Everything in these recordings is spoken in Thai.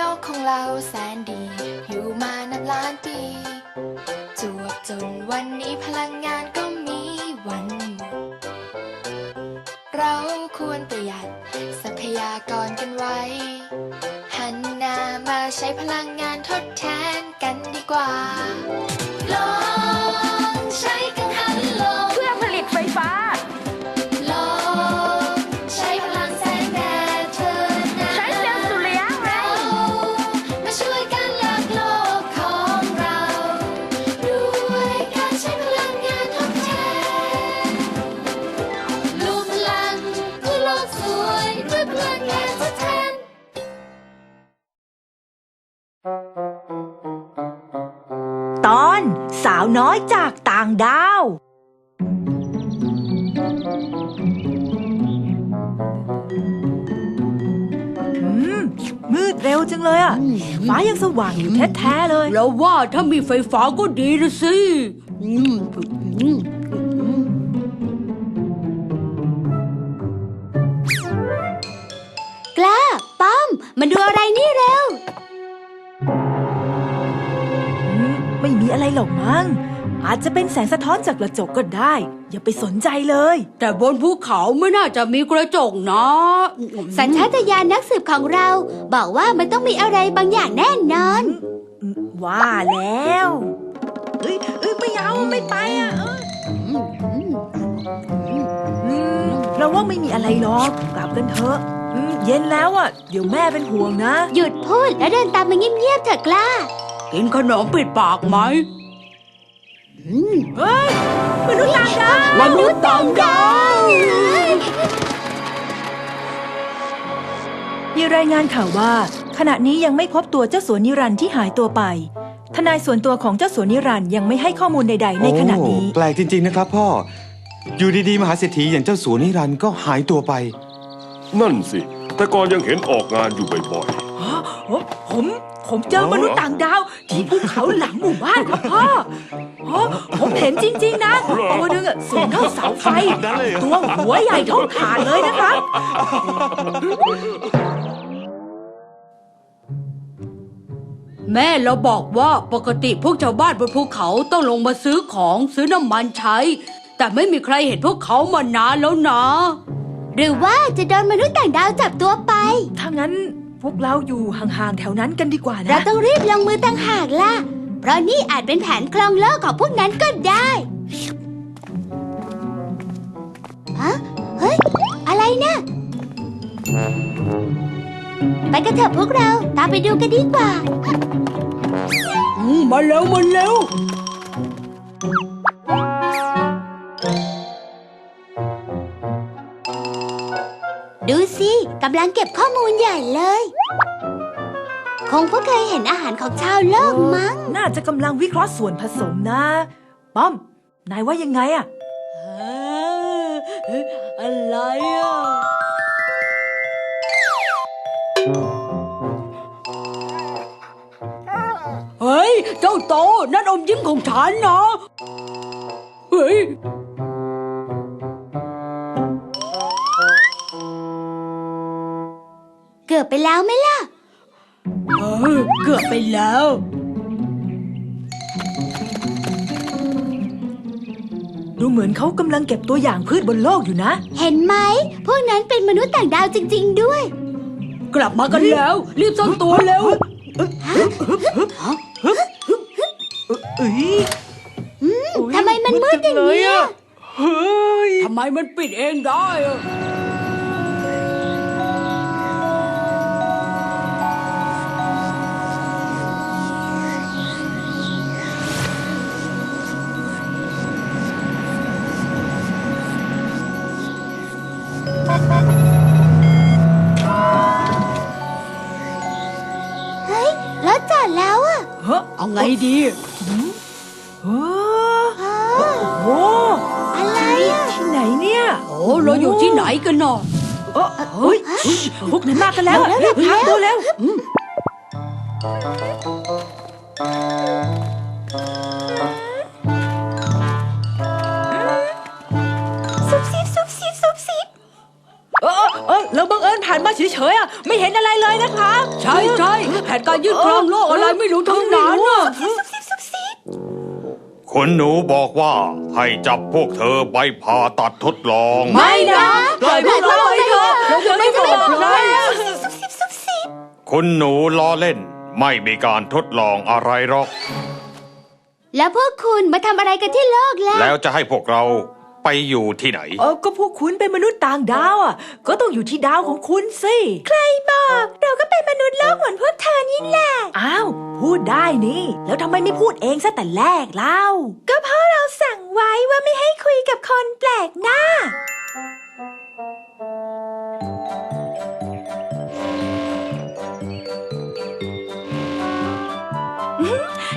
โลกของเราแสนดี อยู่มานับล้านปี จวบจนวันนี้พลังงานก็มีวันหมด เราควรประหยัดทรัพยากรกันไว้ หันหน้ามาใช้พลังงานทดแทนกันดีกว่า น้อยจากต่างดาว อืม มืดเร็วจังเลยอะฟ้ายังสว่างอยู่แท้ๆเลยเราว่าถ้ามีไฟฟ้าก็ดีนะสิอืมอืมกล้าป้อม มาดูอะไรนี่เร็ว อะไรหรอกมั้ง อาจจะเป็นแสงสะท้อนจากกระจกก็ได้ อย่าไปสนใจเลย แต่บนภูเขาไม่น่าจะมีกระจกนะสัญชาตญาณนักสืบของเรา บอกว่ามันต้องมีอะไรบางอย่างแน่นอน ว่าแล้วเอ้ยเอ้ยไม่เอาไม่ไปอะเอออืมเราว่าไม่มีอะไรหรอกกลับกันเถอะอืมเย็นแล้วอะ เดี๋ยวแม่เป็นห่วงนะ หยุดพูดแล้วเดินตามมาเงียบๆเถอะกล้า กินขนมปิดปากไหมเฮ้ยมนุษย์ต่างดาวมนุษย์ต่างดาวมีรายงานข่าวว่า ขณะนี้ยังไม่พบตัวเจ้าสัวนิรันดร์ที่หายตัวไป ทนายส่วนตัวของเจ้าสัวนิรันดร์ยังไม่ให้ข้อมูลใด ๆ ในขณะนี้โอ้แปลกจริง ๆ นะครับพ่อ อยู่ดีๆ มหาเศรษฐีอย่างเจ้าสัวนิรันดร์ก็หายตัวไป นั่นสิ แต่ก่อนยังเห็นออกงานอยู่บ่อยโอ้ผม ผมเจอมนุษย์ต่างดาว ที่ภูเขาหลังหมู่บ้านครับพ่อโอ้ผมเห็นจริง ๆ นะตัวหนึงอะสูงเท่าเสาไฟนั้นเลยเหรอตัวหัวใหญ่เท่าถ่านเลยนะครับ แม่เราบอกว่าปกติพวกชาวบ้านบนภูเขาต้องลงมาซื้อของซื้อน้ำมันใช้ แต่ไม่มีใครเห็นพวกเขามานานแล้วนะ หรือว่าจะโดนมนุษย์ต่างดาวจับตัวไป ถ้างั้น พวกเราอยู่ห่างๆแถวนั้นกันดีกว่าเรานะต้องรีบลงมือตั้งหากล่ะ เพราะนี่อาจเป็นแผนคลองโลกของพวกนั้นก็ได้ฮะเฮ้ย อะไรนะไปกันเถอะพวกเรา ตามไปดูกันดีกว่า อืมมาเร็วมาเร็ว ดูสิกำลังเก็บข้อมูลใหญ่เลย คงเพิ่งเคยเห็นอาหารของชาวโลกมั้ง น่าจะกำลังวิเคราะห์ส่วนผสมนะ ป้อม นายว่ายังไงอะเอ๊ะอะไรอะเฮ้ย เจ้าโต นั่นอมยิ้มของฉันนะเฮ้ย กือบไปแล้วไหมล่ะ เออเกือบไปแล้ว ดูเหมือนเขากำลังเก็บตัวอย่างพืชบนโลกอยู่นะ เห็นไหม พวกนั้นเป็นมนุษย์ต่างดาวจริง ๆ ด้วย กลับมากันแล้ว รีบซ่อนตัวเร็วเอ้ยทำไมมันมืดอย่างนี้ย เฮ้ย ทำไมมันปิดเองได้อะ ไงดีเฮ้ออ้าโอ้อะไรอะที่ไหนเนี่ย โอ้เราอยู่ที่ไหนกันเนาะเออเฮ้ยพวกนั้นมากันแล้วอะรีบพาตัวเร็ว ผ่านมาเฉยๆอะไม่เห็นอะไรเลยนะครับใช่ใช่แผนการยึดครองโลกอะไรไม่รู้ทั้งนั้นน่ะคุณหนูบอกว่าให้จับพวกเธอไปผ่าตัดทดลอง ไม่นะปล่อยพวกเราไปเถอะเราจะไม่บอกใครอะคุณหนูล้อเล่น ไม่มีการทดลองอะไรหรอก แล้วพวกคุณมาทำอะไรกันที่โลกล่ะแล้วจะให้พวกเรา ไปอยู่ที่ไหน เออก็พวกคุณเป็นมนุษย์ต่างดาวอะ ก็ต้องอยู่ที่ดาวของคุณสิ ใครบอก เราก็เป็นมนุษย์โลกเหมือนพวกเธอนี่แหละ อ้าว พูดได้นี่ แล้วทำไมไม่พูดเองซะแต่แรกเล่า ก็เพราะเราสั่งไว้ว่าไม่ให้คุยกับคนแปลกหน้า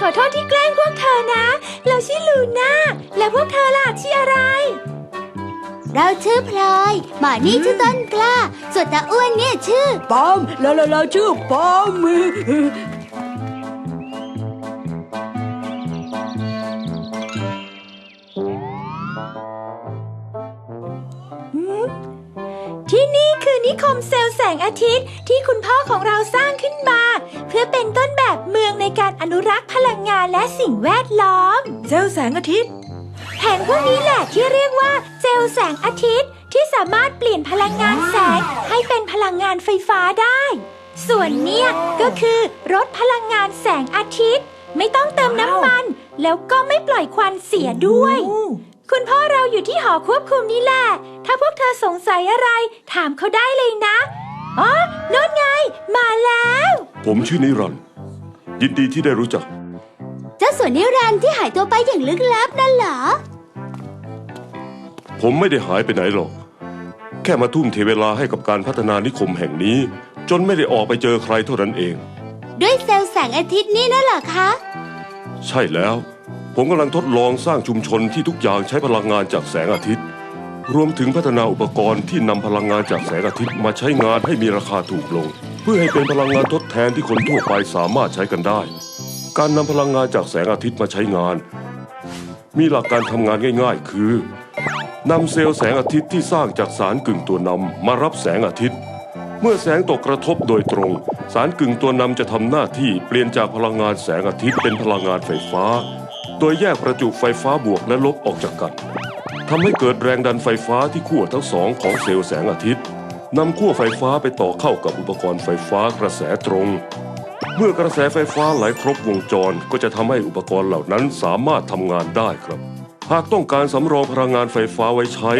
ขอโทษที่แกล้งพวกเธอนะ เราชื่อลูน่า แล้วพวกเธอล่ะชื่ออะไร เราชื่อพลอยหมานี่ชื่อต้นกล้า ส่วนตาอ้วนเนี่ยชื่อ ปอมแล้วแล้วแล้วชื่อปอม ที่นี่คือนิคมเซลล์แสงอาทิตย์ที่คุณพ่อของเราสร้างขึ้นมา เพื่อเป็นต้นแบบเมืองในการอนุรักษ์พลังงานและสิ่งแวดล้อม เซลล์แสงอาทิตย์ แผงพวกนี้แหละที่เรียกว่าเซลล์แสงอาทิตย์ ที่สามารถเปลี่ยนพลังงานแสงให้เป็นพลังงานไฟฟ้าได้ ส่วนเนี่ยก็คือรถพลังงานแสงอาทิตย์ ไม่ต้องเติมน้ำมัน แล้วก็ไม่ปล่อยควันเสียด้วย คุณพ่อเราอยู่ที่หอควบคุมนี่แหละ ถ้าพวกเธอสงสัยอะไร ถามเขาได้เลยนะ อ๋อโน่นไง มาแล้ว ผมชื่อนิรันดร์ยินดีที่ได้รู้จัก เจ้าส่วนนิรันดร์ที่หายตัวไปอย่างลึกลับนั่นเหรอ ผมไม่ได้หายไปไหนหรอก แค่มาทุ่มเทเวลาให้กับการพัฒนานิคมแห่งนี้ จนไม่ได้ออกไปเจอใครเท่านั้นเอง ด้วยเซลล์แสงอาทิตย์นี่นั่นเหรอคะ ใช่แล้ว ผมกำลังทดลองสร้างชุมชนที่ทุกอย่างใช้พลังงานจากแสงอาทิตย์ รวมถึงพัฒนาอุปกรณ์ที่นำพลังงานจากแสงอาทิตย์มาใช้งานให้มีราคาถูกลง เพื่อให้เป็นพลังงานทดแทนที่คนทั่วไปสามารถใช้กันได้ การนำพลังงานจากแสงอาทิตย์มาใช้งาน มีหลักการทำงานง่าย ๆ คือนำเซลล์แสงอาทิตย์ที่สร้างจากสารกึ่งตัวนำมารับแสงอาทิตย์ เมื่อแสงตกกระทบโดยตรง สารกึ่งตัวนำจะทำหน้าที่เปลี่ยนจากพลังงานแสงอาทิตย์เป็นพลังงานไฟฟ้า โดยแยกประจุไฟฟ้าบวกและลบออกจากกันทำให้เกิดแรงดันไฟฟ้าที่ขั้วทั้งสองของเซลล์แสงอาทิตย์นำขั้วไฟฟ้าไปต่อเข้ากับอุปกรณ์ไฟฟ้ากระแสตรง เมื่อกระแสไฟฟ้าไหลครบวงจรก็จะทำให้อุปกรณ์เหล่านั้นสามารถทำงานได้ครับ หากต้องการสำรองพลังงานไฟฟ้าไว้ใช้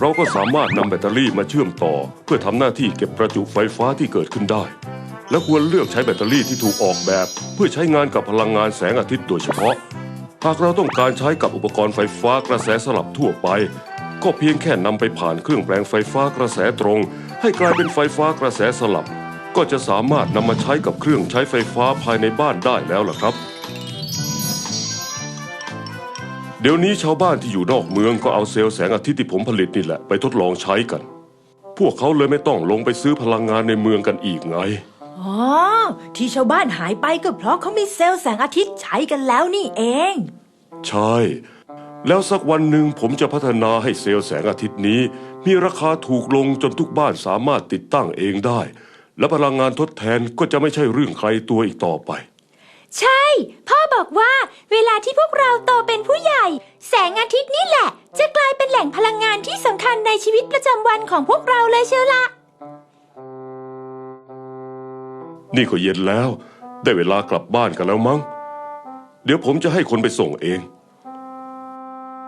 เราก็สามารถนำแบตเตอรี่มาเชื่อมต่อ เพื่อทำหน้าที่เก็บประจุไฟฟ้าที่เกิดขึ้นได้ และควรเลือกใช้แบตเตอรี่ที่ถูกออกแบบ เพื่อใช้งานกับพลังงานแสงอาทิตย์โดยเฉพาะ หากเราต้องการใช้กับอุปกรณ์ไฟฟ้ากระแสสลับทั่วไป ก็เพียงแค่นำไปผ่านเครื่องแปลงไฟฟ้ากระแสตรง ให้กลายเป็นไฟฟ้ากระแสสลับ ก็จะสามารถนำมาใช้กับเครื่องใช้ไฟฟ้าภายในบ้านได้แล้วล่ะครับ เดี๋ยวนี้ชาวบ้านที่อยู่นอกเมืองก็เอาเซลล์แสงอาทิตย์ที่ผมผลิตนี่แหละไปทดลองใช้กัน พวกเขาเลยไม่ต้องลงไปซื้อพลังงานในเมืองกันอีกไง อ๋อ ที่ชาวบ้านหายไปก็เพราะเขามีเซลล์แสงอาทิตย์ใช้กันแล้วนี่เอง ใช่ แล้วสักวันหนึ่งผมจะพัฒนาให้เซลล์แสงอาทิตย์นี้ มีราคาถูกลงจนทุกบ้านสามารถติดตั้งเองได้ และพลังงานทดแทนก็จะไม่ใช่เรื่องใครตัวอีกต่อไป ใช่ พ่อบอกว่าเวลาที่พวกเราโตเป็นผู้ใหญ่ แสงอาทิตย์นี่แหละ จะกลายเป็นแหล่งพลังงานที่สำคัญในชีวิตประจำวันของพวกเราเลยเชียวละ นี่ก็เย็นแล้ว ได้เวลากลับบ้านกันแล้วมั้ง เดี๋ยวผมจะให้คนไปส่งเอง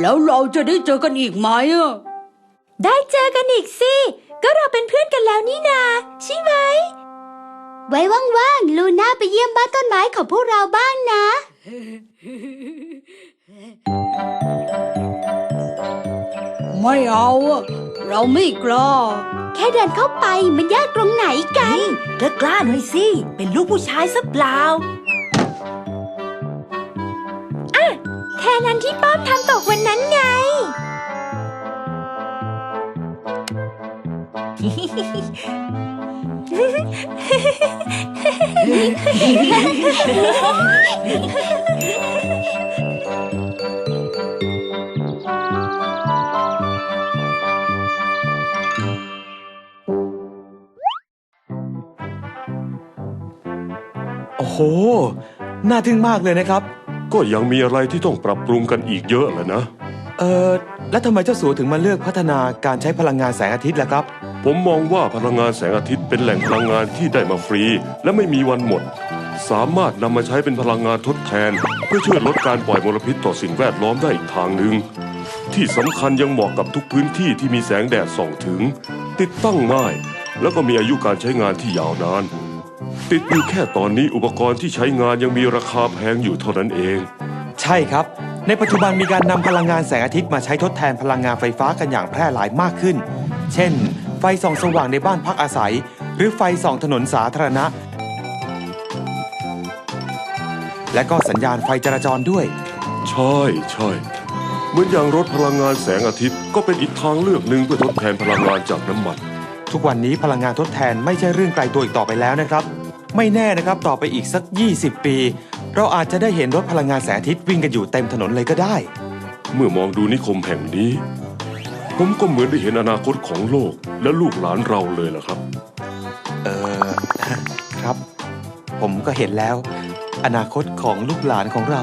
แล้วเราจะได้เจอกันอีกไหมอะได้เจอกันอีกสิ ก็เราเป็นเพื่อนกันแล้วนี่นา ใช่ไหม ไว้ว่างๆ ลูน่าไปเยี่ยมบ้านต้นไม้ของพวกเราบ้างนะ ไม่เอาอะเราไม่กล้า แค่เดินเข้าไปมันยากตรงไหนกัน เธอกล้าหน่อยสิ เป็นลูกผู้ชายสักเปล่า อะ แค่นั้นที่ป้อมทำตกวันนั้นไง โห น่าทึ่งมากเลยนะครับ ก็ยังมีอะไรที่ต้องปรับปรุงกันอีกเยอะแหละนะ เออแล้วทำไมเจ้าสัวถึงมาเลือกพัฒนาการใช้พลังงานแสงอาทิตย์ล่ะครับ ผมมองว่าพลังงานแสงอาทิตย์เป็นแหล่งพลังงานที่ได้มาฟรี และไม่มีวันหมด สามารถนำมาใช้เป็นพลังงานทดแทน เพื่อช่วยลดการปล่อยมลพิษต่อสิ่งแวดล้อมได้อีกทางหนึ่งที่สำคัญยังเหมาะกับทุกพื้นที่ที่มีแสงแดดส่องถึง ติดตั้งง่าย แล้วก็มีอายุการใช้งานที่ยาวนาน ติดอยู่แค่ตอนนี้อุปกรณ์ที่ใช้งานยังมีราคาแพงอยู่เท่านั้นเอง ใช่ครับ ในปัจจุบันมีการนำพลังงานแสงอาทิตย์มาใช้ทดแทนพลังงานไฟฟ้ากันอย่างแพร่หลายมากขึ้น เช่น ไฟส่องสว่างในบ้านพักอาศัย หรือไฟส่องถนนสาธารณะ และก็สัญญาณไฟจราจรด้วย ใช่ใช่เหมือนอย่างรถพลังงานแสงอาทิตย์ก็เป็นอีกทางเลือกหนึ่งเพื่อทดแทนพลังงานจากน้ำมัน ทุกวันนี้พลังงานทดแทนไม่ใช่เรื่องไกลตัวอีกต่อไปแล้วนะครับ ไม่แน่นะครับต่อไปอีกสัก 20 ปี เราอาจจะได้เห็นรถพลังงานแสงอาทิตย์วิ่งกันอยู่เต็มถนนเลยก็ได้ เมื่อมองดูนิคมแห่งนี้ ผมก็เหมือนได้เห็นอนาคตของโลกและลูกหลานเราเลยล่ะครับ เออครับ ผมก็เห็นแล้ว อนาคตของลูกหลานของเรา